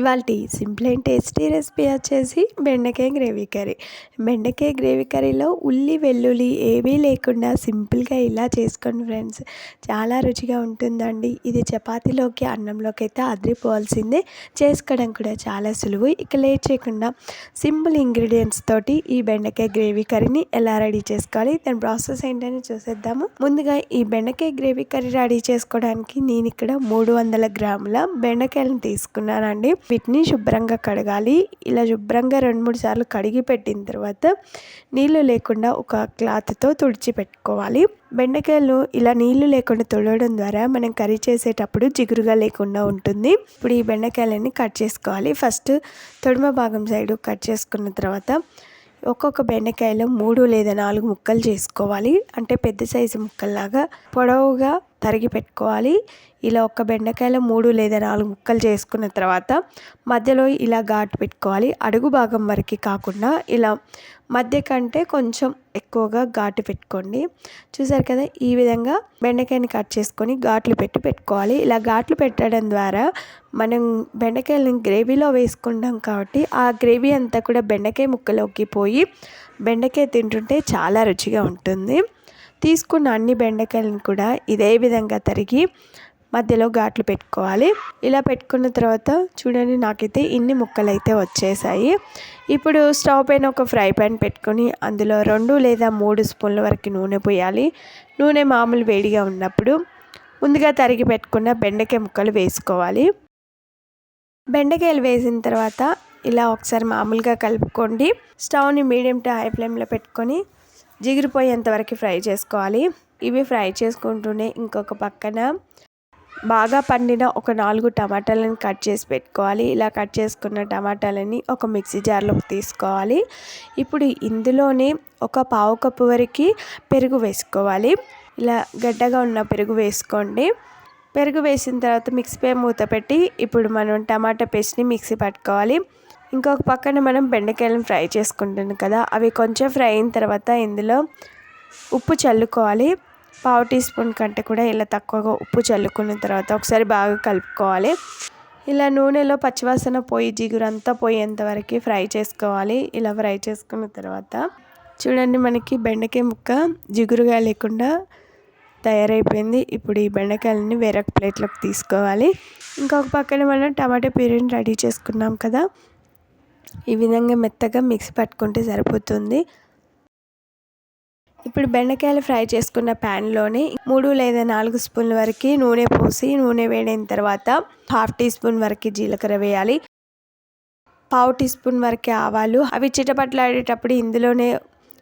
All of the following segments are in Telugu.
ఇవాళ సింపుల్ అండ్ టేస్టీ రెసిపీ వచ్చేసి బెండకాయ గ్రేవీ కర్రీ. బెండకాయ గ్రేవీ కర్రీలో ఉల్లి వెల్లుల్లి ఏవీ లేకుండా సింపుల్గా ఇలా చేసుకోండి ఫ్రెండ్స్. చాలా రుచిగా ఉంటుందండి. ఇది చపాతీలోకి అన్నంలోకి అయితే అదిరిపోవాల్సిందే. చేసుకోవడం కూడా చాలా సులువు. ఇక లేట్ చేయకుండా సింపుల్ ఇంగ్రీడియంట్స్ తోటి ఈ బెండకాయ గ్రేవీ కర్రీని ఎలా రెడీ చేసుకోవాలి దాని ప్రాసెస్ ఏంటని చూసేద్దాము. ముందుగా ఈ బెండకాయ గ్రేవీ కర్రీ రెడీ చేసుకోవడానికి నేను ఇక్కడ మూడు వందల గ్రాముల బెండకాయలను తీసుకున్నానండి. వీటిని శుభ్రంగా కడగాలి. ఇలా శుభ్రంగా రెండు మూడు సార్లు కడిగి పెట్టిన తర్వాత నీళ్ళు లేకుండా ఒక క్లాత్తో తుడిచి పెట్టుకోవాలి. బెండకాయలు ఇలా నీళ్ళు లేకుండా తుడవడం ద్వారా మనం కర్రీ చేసేటప్పుడు జిగురుగా లేకుండా ఉంటుంది. ఇప్పుడు ఈ బెండకాయలన్నీ కట్ చేసుకోవాలి. ఫస్ట్ తొడిమ భాగం సైడు కట్ చేసుకున్న తర్వాత ఒక్కొక్క బెండకాయలో మూడు లేదా నాలుగు ముక్కలు చేసుకోవాలి. అంటే పెద్ద సైజు ముక్కల్లాగా పొడవుగా తరిగి పెట్టుకోవాలి. ఇలా ఒక బెండకాయలో మూడు లేదా నాలుగు ముక్కలు చేసుకున్న తర్వాత మధ్యలో ఇలా ఘాటు పెట్టుకోవాలి. అడుగు భాగం వరకు కాకుండా ఇలా మధ్య కంటే కొంచెం ఎక్కువగా ఘాటు పెట్టుకోండి. చూసారు కదా ఈ విధంగా బెండకాయని కట్ చేసుకొని ఘాట్లు పెట్టి పెట్టుకోవాలి. ఇలా ఘాట్లు పెట్టడం ద్వారా మనం బెండకాయలను గ్రేవీలో వేసుకుంటాం కాబట్టి ఆ గ్రేవీ అంతా కూడా బెండకాయ ముక్కలోకి పోయి బెండకాయ తింటుంటే చాలా రుచిగా ఉంటుంది. తీసుకున్న అన్ని బెండకాయలను కూడా ఇదే విధంగా తరిగి మధ్యలో ఘాట్లు పెట్టుకోవాలి. ఇలా పెట్టుకున్న తర్వాత చూడండి నాకైతే ఇన్ని ముక్కలు అయితే వచ్చేసాయి. ఇప్పుడు స్టవ్ పైన ఒక ఫ్రై పాన్ పెట్టుకొని అందులో రెండు లేదా మూడు స్పూన్ల వరకు నూనె పోయాలి. నూనె మామూలు వేడిగా ఉన్నప్పుడు ముందుగా తరిగి పెట్టుకున్న బెండకాయ ముక్కలు వేసుకోవాలి. బెండకాయలు వేసిన తర్వాత ఇలా ఒకసారి మామూలుగా కలుపుకోండి. స్టవ్ని మీడియం టు హై ఫ్లేమ్లో పెట్టుకొని జిగిరిపోయేంత వరకు ఫ్రై చేసుకోవాలి. ఇవి ఫ్రై చేసుకుంటూనే ఇంకొక పక్కన బాగా పండిన ఒక నాలుగు టమాటాలను కట్ చేసి పెట్టుకోవాలి. ఇలా కట్ చేసుకున్న టమాటాలని ఒక మిక్సీ జార్లోకి తీసుకోవాలి. ఇప్పుడు ఇందులోనే ఒక పావు కప్పు వరకు పెరుగు వేసుకోవాలి. ఇలా గడ్డగా ఉన్న పెరుగు వేసుకోండి. పెరుగు వేసిన తర్వాత మిక్సీ పై మూత పెట్టి ఇప్పుడు మనం టమాటా పేస్ట్ని మిక్సీ పట్టుకోవాలి. ఇంకొక పక్కన మనం బెండకాయలను ఫ్రై చేసుకుంటున్నాం కదా అవి కొంచెం ఫ్రై అయిన తర్వాత ఇందులో ఉప్పు చల్లుకోవాలి. పావు టీ స్పూన్ కంటే కూడా ఇలా తక్కువగా ఉప్పు చల్లుకున్న తర్వాత ఒకసారి బాగా కలుపుకోవాలి. ఇలా నూనెలో పచ్చివాసన పోయి జిగురంతా పోయేంత వరకు ఫ్రై చేసుకోవాలి. ఇలా ఫ్రై చేసుకున్న తర్వాత చూడండి మనకి బెండకాయ ముక్క జిగురుగా లేకుండా తయారైపోయింది. ఇప్పుడు ఈ బెండకాయలని వేరొక ప్లేట్లోకి తీసుకోవాలి. ఇంకొక పక్కన మనం టమాటా ప్యూరీని రెడీ చేసుకున్నాం కదా ఈ విధంగా మెత్తగా మిక్సీ పట్టుకుంటే సరిపోతుంది. ఇప్పుడు బెండకాయలు ఫ్రై చేసుకున్న ప్యాన్లోని మూడు లేదా నాలుగు స్పూన్ల వరకు నూనె పోసి నూనె వేడిన తర్వాత హాఫ్ టీ స్పూన్ వరకు జీలకర్ర వేయాలి. పావు టీ స్పూన్ వరకు ఆవాలు. అవి చిటపట్లాడేటప్పుడు ఇందులోనే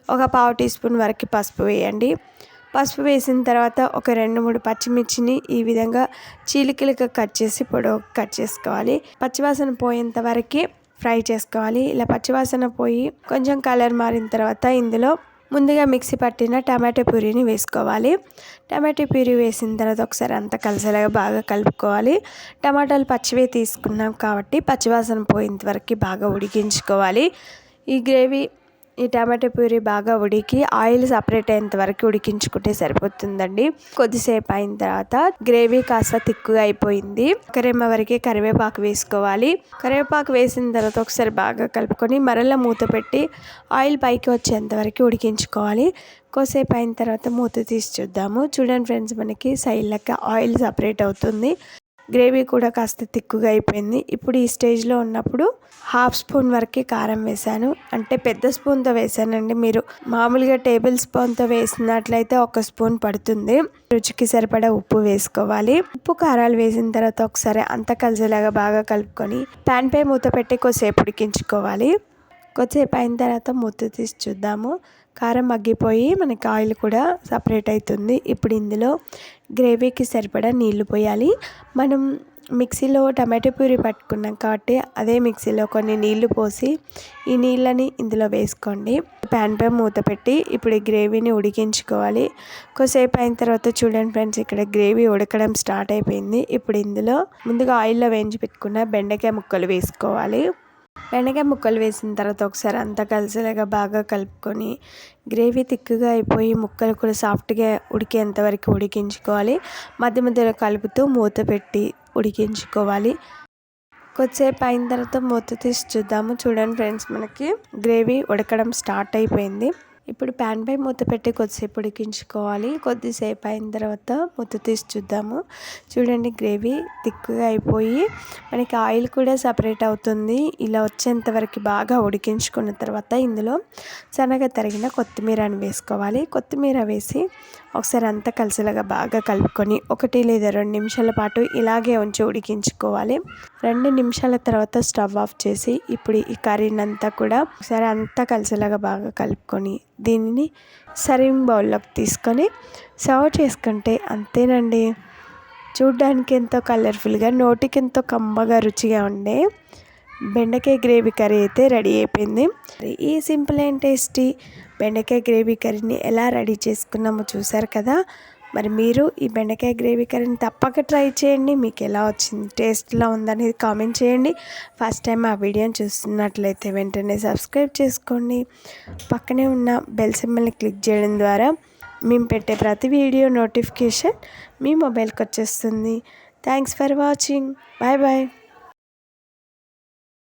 ఒక పావు టీ స్పూన్ వరకు పసుపు వేయండి. పసుపు వేసిన తర్వాత ఒక రెండు మూడు పచ్చిమిర్చిని ఈ విధంగా చీలికలుగా కట్ చేసి పొడవు కట్ చేసుకోవాలి. పచ్చివాసన పోయేంత వరకు ఫ్రై చేసుకోవాలి. ఇలా పచ్చివాసన పోయి కొంచెం కలర్ మారిన తర్వాత ఇందులో ముందుగా మిక్సీ పట్టిన టమాటో ప్యూరీని వేసుకోవాలి. టమాటో ప్యూరీ వేసిన తర్వాత ఒకసారి అంతా కలిసేలాగా బాగా కలుపుకోవాలి. టమాటాలు పచ్చివే తీసుకున్నాం కాబట్టి పచ్చివాసన పోయేంత వరకు బాగా ఉడికించుకోవాలి. ఈ గ్రేవీ ఈ టమాటో ప్యూరీ బాగా ఉడికి ఆయిల్ సపరేట్ అయ్యేంత వరకు ఉడికించుకుంటే సరిపోతుందండి. కొద్దిసేపు అయిన తర్వాత గ్రేవీ కాస్త తిక్కుగా అయిపోయింది. కరేమ వరకే కరివేపాకు వేసుకోవాలి. కరివేపాకు వేసిన తర్వాత ఒకసారి బాగా కలుపుకొని మరలా మూత పెట్టి ఆయిల్ పైకి వచ్చేంత వరకు ఉడికించుకోవాలి. కొద్దిసేపు అయిన తర్వాత మూత తీసి చూద్దాము. చూడండి ఫ్రెండ్స్ మనకి సైడ్లకి ఆయిల్ సపరేట్ అవుతుంది. గ్రేవీ కూడా కాస్త తిక్కుగా అయిపోయింది. ఇప్పుడు ఈ స్టేజ్లో ఉన్నప్పుడు హాఫ్ స్పూన్ వరకే కారం వేసాను అంటే పెద్ద స్పూన్తో వేసానండి మీరు. మామూలుగా టేబుల్ స్పూన్తో వేసినట్లయితే ఒక స్పూన్ పడుతుంది. రుచికి సరిపడా ఉప్పు వేసుకోవాలి. ఉప్పు కారాలు వేసిన తర్వాత ఒకసారి అంత కలిసేలాగా బాగా కలుపుకొని ప్యాన్ పై మూత పెట్టి కొద్దిసేపు ఉడికించుకోవాలి. కొద్దిసేపు అయిన తర్వాత మూత తీసి చూద్దాము. కారం మగ్గిపోయి మనకి ఆయిల్ కూడా సపరేట్ అవుతుంది ఇప్పుడు ఇందులో గ్రేవీకి సరిపడా నీళ్ళు పోయాలి. మనం మిక్సీలో టమాటో ప్యూరీ పట్టుకున్నాం కాబట్టి అదే మిక్సీలో కొన్ని నీళ్ళు పోసి ఈ నీళ్ళని ఇందులో వేసుకోండి. ప్యాన్ పై మూత పెట్టి ఇప్పుడు ఈ గ్రేవీని ఉడికించుకోవాలి. కొద్దిసేపు అయిన తర్వాత చూడండి ఫ్రెండ్స్ ఇక్కడ గ్రేవీ ఉడకడం స్టార్ట్ అయిపోయింది. ఇప్పుడు ఇందులో ముందుగా ఆయిల్లో వేయించి పెట్టుకున్న బెండకాయ ముక్కలు వేసుకోవాలి. బెండకాయ ముక్కలు వేసిన తర్వాత ఒకసారి అంతా కలిసేలాగా బాగా కలుపుకొని గ్రేవీ తిక్కుగా అయిపోయి ముక్కలు కూడా సాఫ్ట్గా ఉడికేంత వరకు ఉడికించుకోవాలి. మధ్య మధ్యలో కలుపుతూ మూత పెట్టి ఉడికించుకోవాలి. కొద్దిసేపు అయిన తర్వాత మూత తీసి చూద్దాము. చూడండి ఫ్రెండ్స్ మనకి గ్రేవీ ఉడకడం స్టార్ట్ అయిపోయింది. ఇప్పుడు ప్యాన్ పై మూత పెట్టి కొద్దిసేపు ఉడికించుకోవాలి. కొద్దిసేపు అయిన తర్వాత మూత తీసి చూద్దాము. చూడండి గ్రేవీ థిక్గా అయిపోయి మనకి ఆయిల్ కూడా సపరేట్ అవుతుంది. ఇలా వచ్చేంతవరకు బాగా ఉడికించుకున్న తర్వాత ఇందులో సన్నగా తరిగిన కొత్తిమీరని వేసుకోవాలి. కొత్తిమీర వేసి ఒకసారి అంతా కలిసిలాగా బాగా కలుపుకొని ఒకటి లేదా రెండు నిమిషాల పాటు ఇలాగే ఉంచి ఉడికించుకోవాలి. రెండు నిమిషాల తర్వాత స్టవ్ ఆఫ్ చేసి ఇప్పుడు ఈ కర్రీనంతా కూడా ఒకసారి అంతా కలిసిలాగా బాగా కలుపుకొని దీనిని సర్వింగ్ బౌల్లోకి తీసుకొని సర్వ్ చేసుకుంటే అంతేనండి. చూడ్డానికి ఎంతో కలర్ఫుల్గా నోటికి ఎంతో కమ్మగా రుచిగా ఉండే బెండకాయ గ్రేవీ కర్రీ అయితే రెడీ అయిపోయింది. ఈ సింపుల్ అండ్ టేస్టీ బెండకాయ గ్రేవీ కర్రీని ఎలా రెడీ చేసుకున్నామో చూసారు కదా? మరి మీరు ఈ బెండకాయ గ్రేవీ కర్రీని తప్పక ట్రై చేయండి. మీకు ఎలా వచ్చింది టేస్ట్లా ఉందనేది కామెంట్ చేయండి. ఫస్ట్ టైం ఆ వీడియోని చూస్తున్నట్లయితే వెంటనే సబ్స్క్రైబ్ చేసుకోండి. పక్కనే ఉన్న బెల్ సింబల్ని క్లిక్ చేయడం ద్వారా మేము పెట్టే ప్రతి వీడియో నోటిఫికేషన్ మీ మొబైల్కి వచ్చేస్తుంది. Thanks for watching bye bye